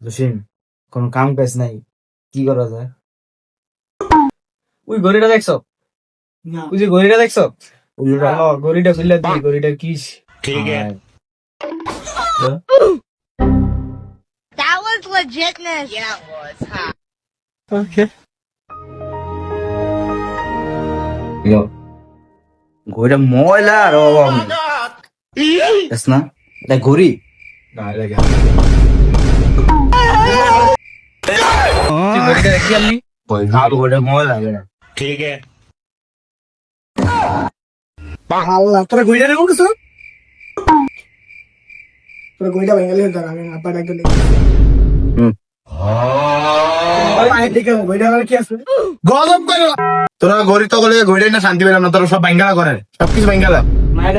জসিম কোনো কাম কাজ নাই কি করা যায়? ওই গরিটা দেখছ? ওই যে গরিটা দেখছ? উল্টা হ গরিটা খুললা দিই গরিটা কি ঠিক আছে। ময়লা আর oh, না? এটা না দেখে দেখি আমি আর ওটা মজা লাগে না ঠিক আছে আল্লাহ তোরা গুইটা রেখে কিছু তোরা গলে না শান্তি পেলাম না তোরা সব বাঙ্গালা করে। সবকিছু বাঙ্গালা মায়ের